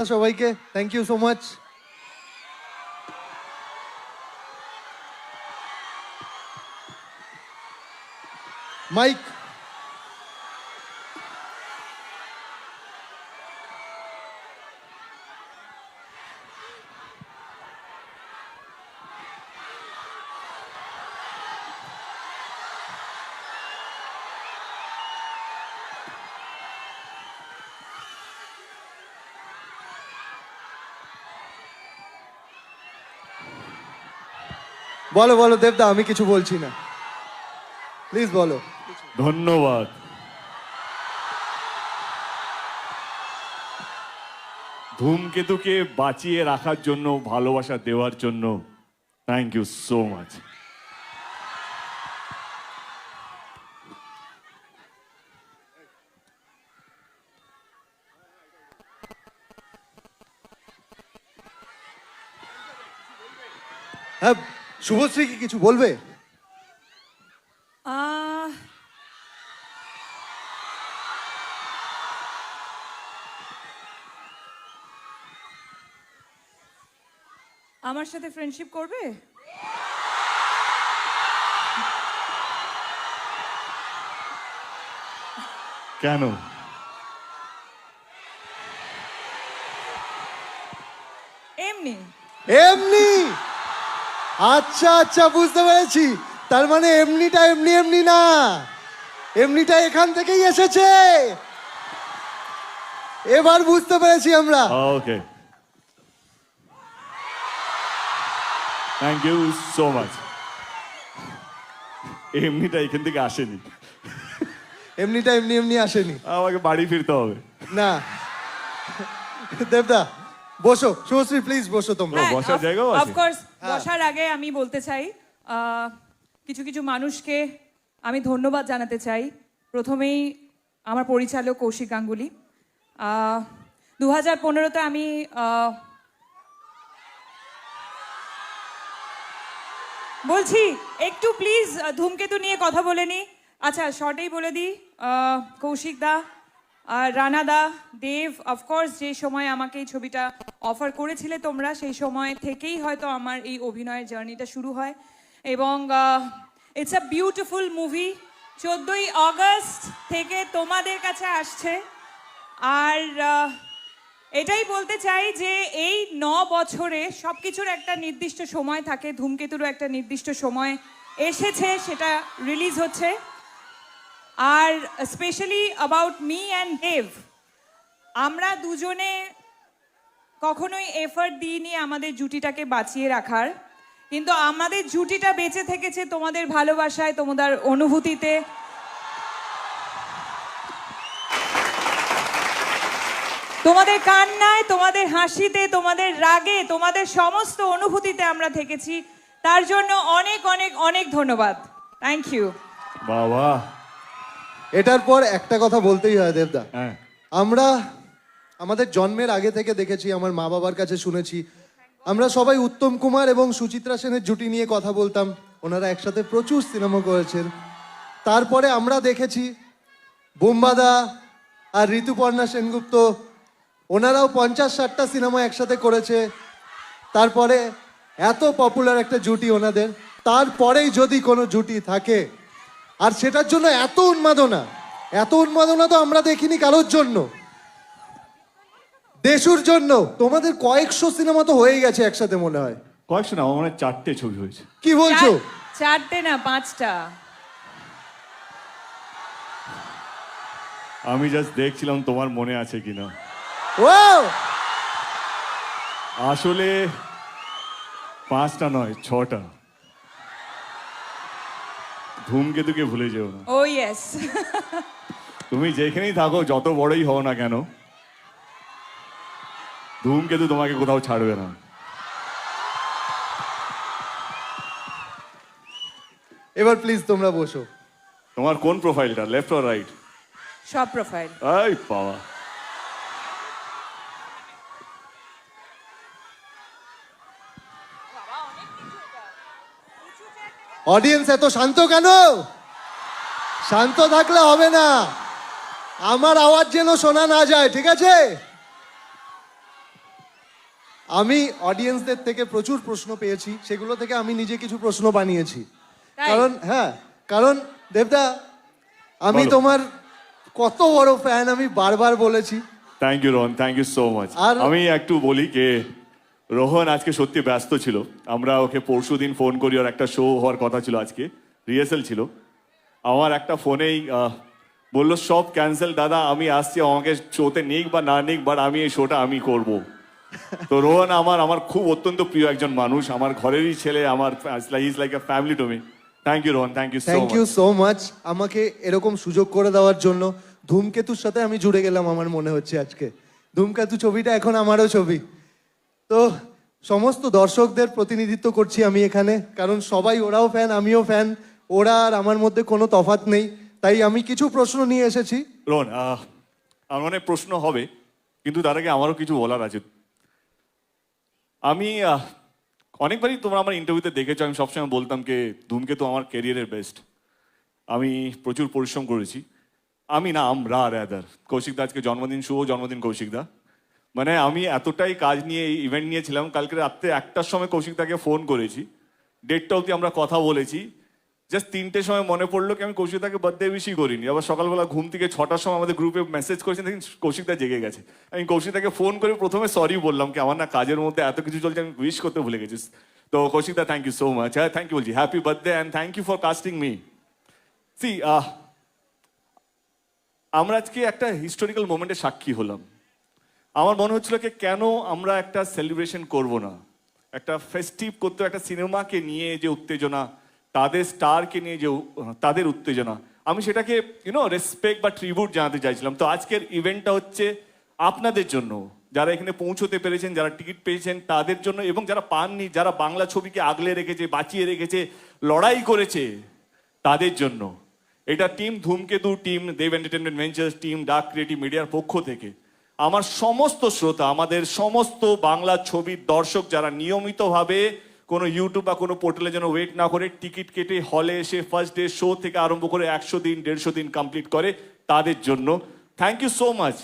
সবাইকে thank you so much mic বলো বলো দেবদা আমি কিছু বলছি না। প্লিজ বলো। ধন্যবাদ। ধূমকেতুকে বাঁচিয়ে রাখার জন্য ভালোবাসা দেওয়ার জন্য থ্যাংক ইউ সো মাচ হ্যাঁ শুভশ্রী কি কিছু বলবে? আহ, আমার সাথে ফ্রেন্ডশিপ করবে? কেন? এমনি। এমনি? আচ্ছা আচ্ছা বুঝতে পেরেছি। তার মানে এমনিটা এমনি এমনি না। এমনিটা এখান থেকেই এসেছে। এবার বুঝতে পেরেছি আমরা। Okay thank you so much এমনিটা এখান থেকে আসেনি। এমনিটা এমনি এমনি আসেনি। আমাকে বাড়ি ফিরতে হবে। না। দেবদা বসো শুভশ্রী প্লিজ বসো তোমরা। হ্যাঁ। বসার জায়গাও আছে? অফকোর্স বসার আগে আমি বলতে চাই আহ, কিছু কিছু মানুষকে আমি ধন্যবাদ জানাতে চাই। প্রথমেই আমার পরিচালক কৌশিক গাঙ্গুলি। দু হাজার পনেরোতে আমি আহ, বলছি একটু প্লিজ ধূমকেতু নিয়ে কথা বলে নি। আচ্ছা শর্টেই বলে দিই। আহ, কৌশিক দা আর রানা দা, দেব অফকোর্স যে সময় আমাকে এই ছবিটা অফার করেছিলে তোমরা, সেই সময় থেকেই হয়তো আমার এই অভিনয়ের জার্নিটা শুরু হয়। এবং ইটস আ বিউটিফুল মুভি চোদ্দোই অগস্ট থেকে তোমাদের কাছে আসছে। আর এটাই বলতে চাই যে এই ন বছরে সব কিছুর একটা নির্দিষ্ট সময় থাকে, ধূমকেতুরও একটা নির্দিষ্ট সময় এসেছে, সেটা রিলিজ হচ্ছে। আর specially about me and Dev আমরা দুজনে কখনোই এফার্ট দিইনি আমাদের জুটিটাকে বাঁচিয়ে রাখার। কিন্তু আমাদের জুটিটা বেঁচে থেকেছে তোমাদের ভালোবাসায়, তোমাদের অনুভূতিতে। তোমাদের কান্নায়, তোমাদের হাসিতে, তোমাদের রাগে, তোমাদের সমস্ত অনুভূতিতে আমরা থেকেছি। তার জন্য অনেক অনেক অনেক ধন্যবাদ। থ্যাংক ইউ বাবা। এটার পর একটা কথা বলতেই হয় দেবদা। হ্যাঁ। আমরা আমাদের জন্মের আগে থেকে দেখেছি আমার মা বাবার কাছে শুনেছি। আমরা সবাই উত্তম কুমার এবং সুচিত্রা সেনের জুটি নিয়ে কথা বলতাম। ওনারা একসাথে প্রচুর সিনেমা করেছেন। তারপরে আমরা দেখেছি বোম্বাদা আর ঋতুপর্ণা সেনগুপ্ত। ওনারাও পঞ্চাশ ষাটটা সিনেমা একসাথে করেছে। তারপরে এত পপুলার একটা জুটি ওনাদের। তারপরেই যদি কোনো জুটি থাকে আর সেটার জন্য এত উন্মাদনা এত উন্মাদনা তো আমরা দেখিনি কারোর জন্য। দেশুর জন্য। তোমাদের কয়েকশো সিনেমা তো হয়ে গেছে একসাথে মনে হয়। কয়েকশো না আমার মনে হয় চারটে ছবি হয়েছে। কি বলছো? চারটে না পাঁচটা। আমি জাস্ট দেখছিলাম তোমার মনে আছে কিনা। ও আসলে পাঁচটা নয় ছটা। ধূমকেতুকে ভুলে যেও না। ও ইয়েস তুমি যেখানেই থাকো যত বড়ই হও না কেন ধূমকেতু তোমাকে কোথাও ছাড়বে না। এবার প্লিজ তোমরা বসো। তোমার কোন প্রোফাইলটা লেফট অর রাইট সব প্রোফাইল এই বাবা। অডিয়েন্স এত শান্ত কেন? শান্ত থাকলে হবে না। আমার আওয়াজ যেন শোনা না যায় ঠিক আছে? আমি অডিয়েন্সদের থেকে প্রচুর প্রশ্ন পেয়েছি সেগুলো থেকে আমি নিজে কিছু প্রশ্ন বানিয়েছি। কারণ হ্যাঁ কারণ দেবদা আমি তোমার কত বড় ফ্যান আমি বারবার বলেছি। Thank you Ron thank you so much আর- আমি একটু বলি কে? রোহন আজকে সত্যি ব্যস্ত ছিল। আমরা ওকে পরশু দিন ফোন করি ওর একটা শো হওয়ার কথা ছিল আজকে। রিহার্সেল ছিল। আমার একটা ফোনেই বলল সব ক্যান্সেল দাদা আমি আসছি আমাকে শোতে নিক বা না নিক বাট আমি এই শোটা আমি করব। তো রোহন আমার আমার খুব অত্যন্ত প্রিয় একজন মানুষ আমার ঘরেরই ছেলে আমার is like a family to me thank you Rohan thank you thank you so much আমাকে এরকম সুযোগ করে দেওয়ার জন্য ধূমকেতুর সাথে আমি জুড়ে গেলাম আমার মনে হচ্ছে আজকে। ধূমকেতু ছবিটা এখন আমারও ছবি। তো সমস্ত দর্শকদের প্রতিনিধিত্ব করছি আমি এখানে কারণ সবাই ওরাও ফ্যান আমিও ফ্যান ওরা আর আমার মধ্যে কোনো তফাৎ নেই। তাই আমি কিছু প্রশ্ন নিয়ে এসেছি। রোহন আহ, আমার অনেক প্রশ্ন হবে কিন্তু তার আগে আমারও কিছু বলার আছে। আমি অনেকবারই তোমরা আমার ইন্টারভিউতে দেখেছ আমি সবসময় বলতাম যে ধূমকেতু আমার ক্যারিয়ারের বেস্ট আমি প্রচুর পরিশ্রম করেছি। আমি না আমরা র্যাদার কৌশিকদা আজকে জন্মদিন শুভ জন্মদিন কৌশিকদা মানে আমি এতটাই কাজ নিয়ে এই ইভেন্ট নিয়েছিলাম, কালকে রাত্রে একটার সময় কৌশিকদাকে ফোন করেছি। ডেটটা অবধি আমরা কথা বলেছি। জাস্ট তিনটের সময় মনে পড়ল কি আমি কৌশিকদাকে বার্থডে বেশি করিনি। আবার সকালবেলা ঘুম থেকে ছটার সময় আমাদের গ্রুপে মেসেজ করেছেন দেখি কৌশিকদা জেগে গেছে। আমি কৌশিকদাকে ফোন করে প্রথমে সরি বললাম কি, আমার না কাজের মধ্যে এত কিছু চলছে, আমি উইশ করতে ভুলে গেছিস তো কৌশিকদা থ্যাংক ইউ সো মাচ হ্যাঁ থ্যাংক ইউ বলছি। Happy birthday and thank you for casting me see আমরা আজকে একটা হিস্টোরিক্যাল মোমেন্টের সাক্ষী হলাম। আমার মনে হচ্ছিল কি, কেন আমরা একটা সেলিব্রেশন করব না? একটা ফেস্টিভ করতে, একটা সিনেমাকে নিয়ে যে উত্তেজনা, তাদের স্টারকে নিয়ে যে, তাদের উত্তেজনা, আমি সেটাকে ইউনো রেসপেক্ট বা ট্রিবিউট জানাতে চাইছিলাম। তো আজকের ইভেন্টটা হচ্ছে আপনাদের জন্য। যারা এখানে পৌঁছতে পেরেছেন, যারা টিকিট পেয়েছেন, তাদের জন্য এবং যারা পাননি, যারা বাংলা ছবিকে আগলে রেখেছে, বাঁচিয়ে রেখেছে, লড়াই করেছে, তাদের জন্য। এটা team Dhumketu team Dev entertainment ventures team Dag creative মিডিয়ার পক্ষ থেকে। আমার সমস্ত শ্রোতা, আমাদের সমস্ত বাংলা ছবির দর্শক যারা নিয়মিতভাবে কোনো ইউটিউব বা কোনো পোর্টালে যেন ওয়েট না করে টিকিট কেটে হলে এসে ফার্স্ট ডে শো থেকে আরম্ভ করে একশো দিন, দেড়শো দিন কমপ্লিট করে তাদের জন্য। থ্যাংক ইউ সো মাচ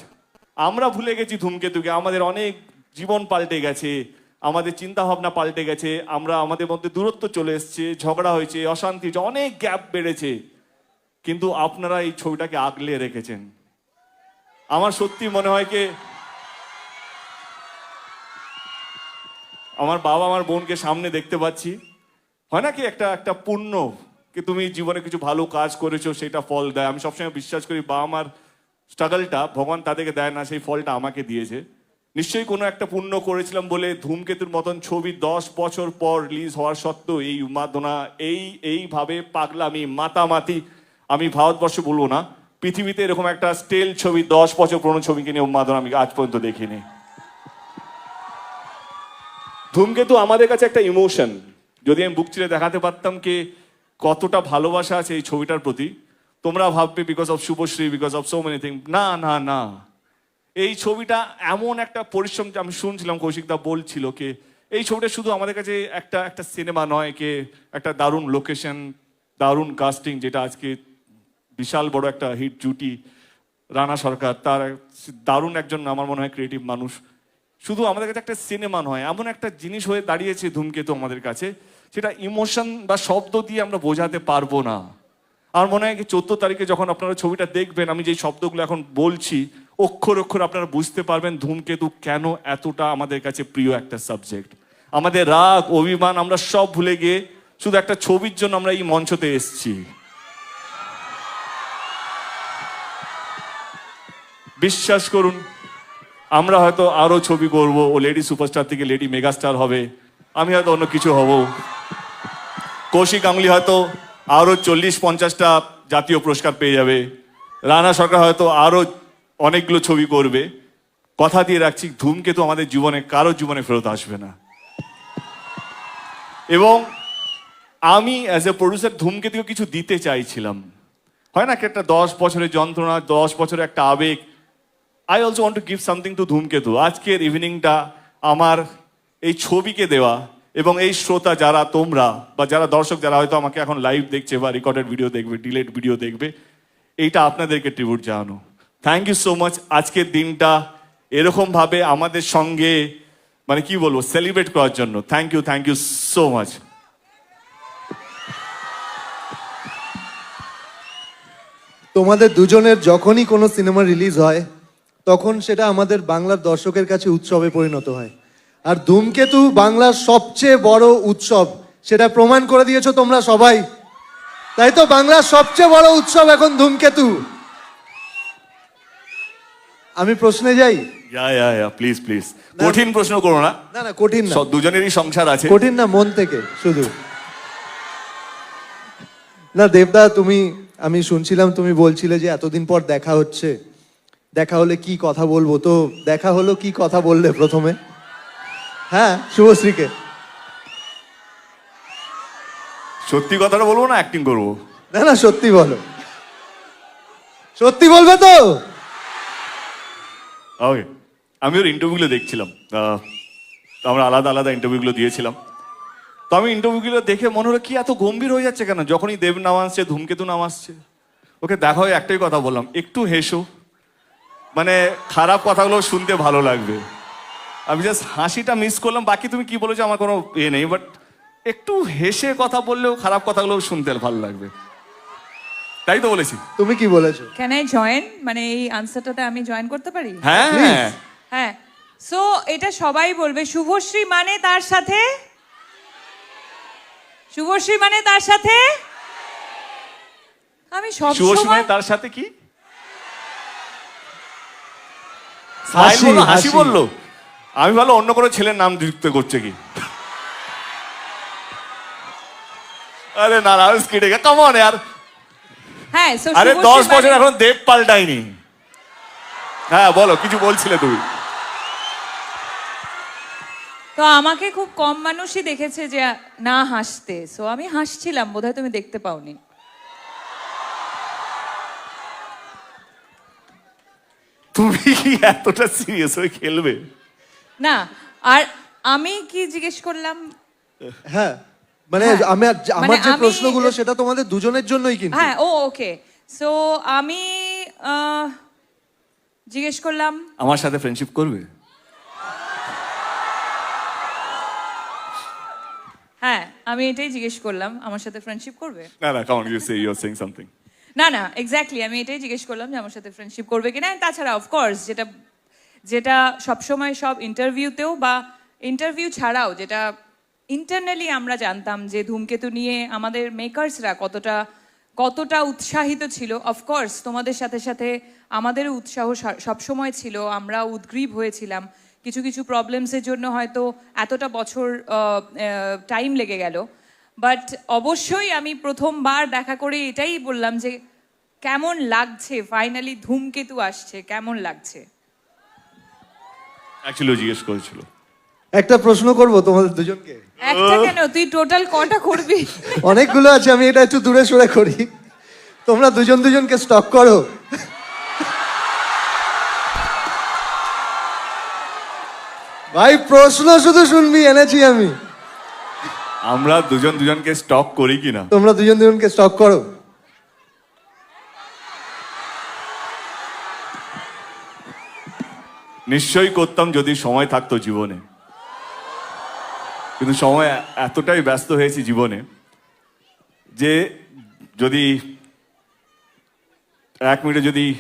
আমরা ভুলে গেছি ধূমকেতুকে, আমাদের অনেক জীবন পাল্টে গেছে, আমাদের চিন্তা ভাবনা পাল্টে গেছে, আমরা আমাদের মধ্যে দূরত্ব চলে এসছে, ঝগড়া হয়েছে, অশান্তি অনেক গ্যাপ বেড়েছে। কিন্তু আপনারা এই ছবিটাকে আগলে রেখেছেন। আমার সত্যি মনে হয় কি, আমার বাবা আমার বোনকে সামনে দেখতে পাচ্ছি। হয় না কি, একটা একটা পুণ্য কি তুমি জীবনে কিছু ভালো কাজ করেছ, সেটা ফল দেয়। আমি সবসময় বিশ্বাস করি বাবা আমার স্ট্রাগলটা ভগবান তাদেরকে দেয় না, সেই ফলটা আমাকে দিয়েছে। নিশ্চয়ই কোনো একটা পুণ্য করেছিলাম বলে ধূমকেতুর মতন ছবি দশ বছর পর রিলিজ হওয়ার সত্ত্বেও এই উন্মাদনা, এই, এইভাবে পাগলামি, মাতামাতি আমি ভারতবর্ষ বলব না। পৃথিবীতে এরকম একটা স্টেল ছবি, দশ বছর পুরনো ছবিকে নিয়ে উন্মাদনা আমি আজ পর্যন্ত দেখিনি। ধূমকেতু আমাদের কাছে একটা ইমোশন যদি আমি বুক চিরে দেখাতে পারতাম কি কতটা ভালোবাসা আছে এই ছবিটার প্রতি, তোমরা ভাববে because of Subhashree because of so many thing না না না। এই ছবিটা এমন একটা পরিশ্রম আমি শুনছিলাম কৌশিকদা বলছিল কে, এই ছবিটা শুধু আমাদের কাছে একটা একটা সিনেমা নয় কে, একটা দারুণ লোকেশন দারুণ কাস্টিং যেটা আজকে বিশাল বড় একটা হিট জুটি, রানা সরকার, তার দারুণ একজন আমার মনে হয় ক্রিয়েটিভ মানুষ। শুধু আমাদের কাছে একটা সিনেমা নয়, এমন একটা জিনিস হয়ে দাঁড়িয়েছে ধূমকেতু আমাদের কাছে, সেটা ইমোশন বা শব্দ দিয়ে আমরা বোঝাতে পারব না। আমার মনে হয় চোদ্দ তারিখে যখন আপনারা ছবিটা দেখবেন, আমি যেই শব্দগুলো এখন বলছি, অক্ষর অক্ষর আপনারা বুঝতে পারবেন ধূমকেতু কেন এতটা আমাদের কাছে প্রিয় একটা সাবজেক্ট আমাদের রাগ, অভিমান আমরা সব ভুলে গিয়ে শুধু একটা ছবির জন্য আমরা এই মঞ্চতে এসেছি। বিশ্বাস করুন, আমরা হয়তো আরও ছবি করব, ও লেডি সুপারস্টার থেকে লেডি মেগাস্টার হবে, আমি হয়তো অন্য কিছু হব। কৌশিক গাঙ্গুলি হয়তো আরও চল্লিশ, পঞ্চাশটা জাতীয় পুরস্কার পেয়ে যাবে। রানা সরকার হয়তো আরও অনেকগুলো ছবি করবে। কথা দিয়ে রাখছি, ধূমকেতু আমাদের জীবনে, কারও জীবনে ফেরত আসবে না। এবং আমি অ্যাজ এ প্রডিউসার ধূমকেতুকে কিছু দিতে চাইছিলাম। হয় না একটা দশ বছরের যন্ত্রণা, দশ বছরের একটা আবেগ I also want to give something to Dhumketu আজকের ইভিনিংটা আমার এই ছবিকে দেওয়া এবং এই শ্রোতা যারা তোমরা বা যারা দর্শক যারা হয়তো আমাকে এখন লাইভ দেখছে বা রেকর্ডেড ভিডিও দেখবে ডিলেট ভিডিও দেখবে, এইটা আপনাদেরকে ট্রিবিউট জানানো। থ্যাংক ইউ সো মাচ আজকের দিনটা এরকমভাবে আমাদের সঙ্গে মানে কি বলব সেলিব্রেট করার জন্য। Thank you thank you so much তোমাদের দুজনের যখনই কোনো সিনেমা রিলিজ হয় তখন সেটা আমাদের বাংলার দর্শকের কাছে উৎসবে পরিণত হয়। আর ধূমকেতু বাংলার সবচেয়ে বড় উৎসব সেটা প্রমাণ করে দিয়েছ তোমরা সবাই। তাই তো বাংলার সবচেয়ে বড় উৎসব এখন ধূমকেতু। আমি প্রশ্নে যাই? প্লিজ প্লিজ কঠিন প্রশ্ন করো না। না না কঠিন না। দুজনেরই সংসার আছে। কঠিন না মন থেকে শুধু। না দেবদা তুমি আমি শুনছিলাম তুমি বলছিলে যে এতদিন পর দেখা হচ্ছে। দেখা হলে কি কথা বলব? তো দেখা হলো কি কথা বললে প্রথমে? হ্যাঁ শুভশ্রীকে। সত্যি কথাটা বলব না অ্যাক্টিং করব? না না সত্যি বলো। সত্যি বলবে তো? ওকে আমি ওর ইন্টারভিউগুলো দেখছিলাম। তো আমরা আলাদা আলাদা ইন্টারভিউগুলো দিয়েছিলাম। তো আমি ইন্টারভিউগুলো দেখে মনে হলো কি এত গম্ভীর হয়ে যাচ্ছে কেন? যখনই দেব নাম আসছে ধূমকেতু নাম আসছে। ওকে দেখা হয়ে একটাই কথা বললাম একটু হেসো। মানে খারাপ কথাগুলো শুনতে ভালো লাগবে। আমি জাস্ট হাসিটা মিস করলাম বাকি তুমি কি বলেছ আমার কোনো ইয়ে নেই বাট একটু হেসে কথা বললেও খারাপ কথাগুলো শুনতে ভালো লাগবে। তাই তো বলেছি। তুমি কি বলেছ? ক্যান আই জয়েন মানে এই আনসারটাতে আমি জয়েন করতে পারি? হ্যাঁ. হ্যাঁ। সো এটা সবাই বলবে শুভশ্রী মানে তার সাথে? শুভশ্রী মানে তার সাথে? আমি সব সময় তার সাথে কি? হাসি, হাসি। বলল আমি ভালো অন্য কোনো ছেলের নাম যুক্ত করছে কি? আরে না না কেটে কেমন আর হ্যাঁ আরে দশ বছর এখন দেব পাল্টাইনি হ্যাঁ বলো কিছু বলছিলে তুমি? তো আমাকে খুব কম মানুষই দেখেছে যে না হাসতে। সো আমি হাসছিলাম বোধহয় তুমি দেখতে পাওনি। তুমি কি এতটা সিরিয়াস হয়ে খেলবে? না আর আমি কি জিজ্ঞেস করলাম? হ্যাঁ মানে হ্যাঁ, আমার আমার যে প্রশ্নগুলো সেটা তোমাদের দুজনের জন্যই কিন্তু। হ্যাঁ ও ওকে। সো আমি আহ, জিজ্ঞেস করলাম। আমার সাথে ফ্রেন্ডশিপ করবে? হ্যাঁ আমি এটাই জিজ্ঞেস করলাম আমার সাথে ফ্রেন্ডশিপ করবে? না না come on you say you are saying something না না এক্স্যাক্টলি আমি এটাই জিজ্ঞেস করলাম যে আমার সাথে ফ্রেন্ডশিপ করবে কিনা তাছাড়া অফকোর্স যেটা যেটা সবসময় সব ইন্টারভিউতেও বা ইন্টারভিউ ছাড়াও যেটা ইন্টারনালি আমরা জানতাম যে ধূমকেতু নিয়ে আমাদের মেকার্সরা কতটা কতটা উৎসাহিত ছিল অফকোর্স তোমাদের সাথে সাথে আমাদেরও উৎসাহ সবসময় ছিল আমরা উদ্গ্রীব হয়েছিলাম। কিছু কিছু প্রবলেমসের জন্য হয়তো এতটা বছর টাইম লেগে গেল বাট অবশ্যই আমি প্রথমবার দেখা করে এটাই বললাম যে কেমন লাগছে? ফাইনালি ধূমকেতু আসছে কেমন লাগছে? অ্যাকচুয়ালি জিজ্ঞেস করেছিল। একটা প্রশ্ন করব তোমাদের দুজনকে? একটা কেন? তুই টোটাল কটা করবি? অনেকগুলো আছে আমি এটা একটু দূরে সরে করি। তোমরা দুজন দুজনকে স্টক করো। ভাই প্রশ্ন শুধু শুনবি এনেছি আমি। আমরা দুজন দুজনকে স্টক করি কিনা? তোমরা দুজন দুজনকে স্টক করো। নিশ্চয়ই করতাম যদি সময় থাকতো জীবনে। কিন্তু সময় এতটাই ব্যস্ত হয়েছি জীবনে যে যদি এক মিনিটে যদি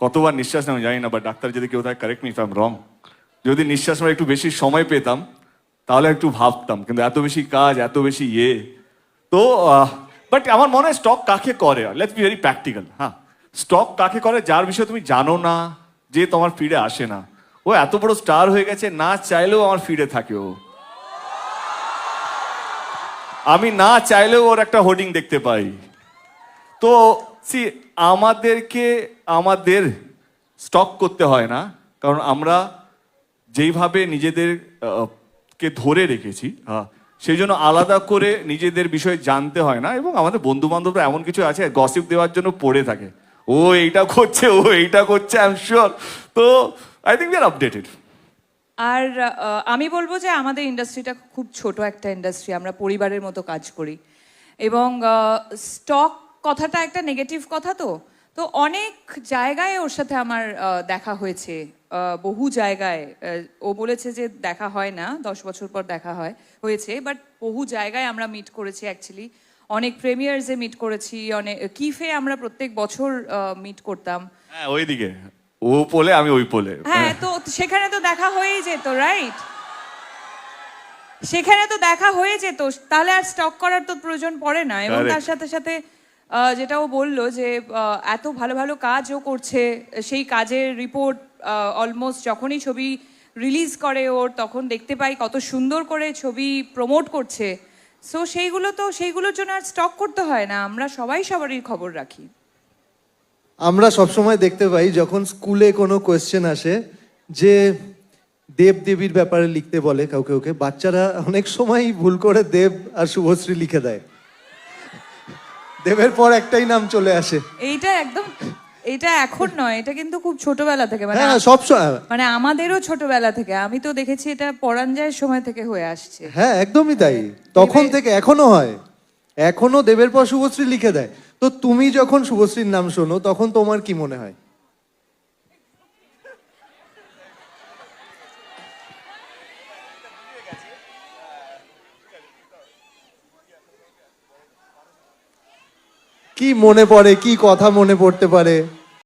কতবার নিঃশ্বাস নেওয়া জানি না বা ডাক্তার যদি কেউ থাকে correct me if I wrong যদি নিঃশ্বাস নেওয়ার একটু বেশি সময় পেতাম তাহলে একটু ভাবতাম, কিন্তু এত বেশি কাজ, এত বেশি ইয়ে। তো বাট আমার মনে হয় স্টক কাকে করে? লেটস বি ভেরি প্র্যাকটিক্যাল হ্যাঁ। স্টক কাকে করে? যার বিষয়ে তুমি জানো না, যে তোমার ফিডে আসে না। ও এত বড় স্টার হয়ে গেছে, না চাইলেও আমার ফিডে থাকে ও। আমি না চাইলেও ওর একটা হোর্ডিং দেখতে পাই। তো সি আমাদেরকে, আমাদের স্টক করতে হয় না, কারণ আমরা যেইভাবে নিজেদের কে ধরে রেখেছি হ্যাঁ, সেই জন্য আলাদা করে নিজেদের বিষয়ে জানতে হয় না এবং আমাদের বন্ধু বান্ধবরা এমন কিছু আছে গসিপ দেওয়ার জন্য পড়ে থাকে। ও এইটা করছে ও এইটা করছে আই এম শিওর তো আই থিঙ্ক আপডেটেড আর আমি বলব যে আমাদের ইন্ডাস্ট্রিটা খুব ছোট একটা ইন্ডাস্ট্রি আমরা পরিবারের মতো কাজ করি। এবং স্টক কথাটা একটা নেগেটিভ কথা তো। তো অনেক জায়গায় ওর সাথে আমার দেখা হয়েছে। বহু জায়গায় ও বলেছে যে দেখা হয় না দশ বছর পর দেখা হয় হয়েছে বাট বহু জায়গায় আমরা মিট করেছি অ্যাকচুয়ালি অনেক প্রেমিয়ার্সে মিট করেছি অনেক কিফে আমরা প্রত্যেক বছর মিট করতাম। হ্যাঁ ওইদিকে। ও পোলে আমি ওই পোলে। হ্যাঁ তো সেখানে তো দেখা হয়েই যেত রাইট সেখানে তো দেখা হয়ে যেত। তাহলে আর স্টক করার তো প্রয়োজন পড়ে না এবং তার সাথে সাথে যেটা ও বলল যে এত ভালো ভালো কাজও করছে, সেই কাজের রিপোর্ট অলমোস্ট যখনই ছবি রিলিজ করে ওর, তখন দেখতে পাই কত সুন্দর করে ছবি প্রমোট করছে। সো সেইগুলো তো, সেইগুলোর জন্য আর স্টক করতে হয় না, আমরা সবাই সবারই খবর রাখি। আমরা সবসময় দেখতে পাই, যখন স্কুলে কোনো কোয়েশ্চেন আসে, যে দেব দেবীর ব্যাপারে লিখতে বলে কাউকে ওকে, বাচ্চারা অনেক সময় ভুল করে দেব আর শুভশ্রী লিখে দেয়। দেবের পর একটাই নাম চলে আসে। এইটা একদম এটা এখন নয় এটা কিন্তু খুব ছোটবেলা থেকে মানে হ্যাঁ সব মানে আমাদেরও ছোটবেলা থেকে আমি তো দেখেছি এটা পরাঞ্জয়ের সময় থেকে হয়ে আসছে। হ্যাঁ একদমই তাই। তখন থেকে এখনও হয়। এখনও দেবের পর শুভশ্রী লিখে দেয়। তো তুমি যখন শুভশ্রীর নাম শোনো তখন তোমার কি মনে হয়? কি মনে পড়ে কি কথা মনে পড়তে পারে?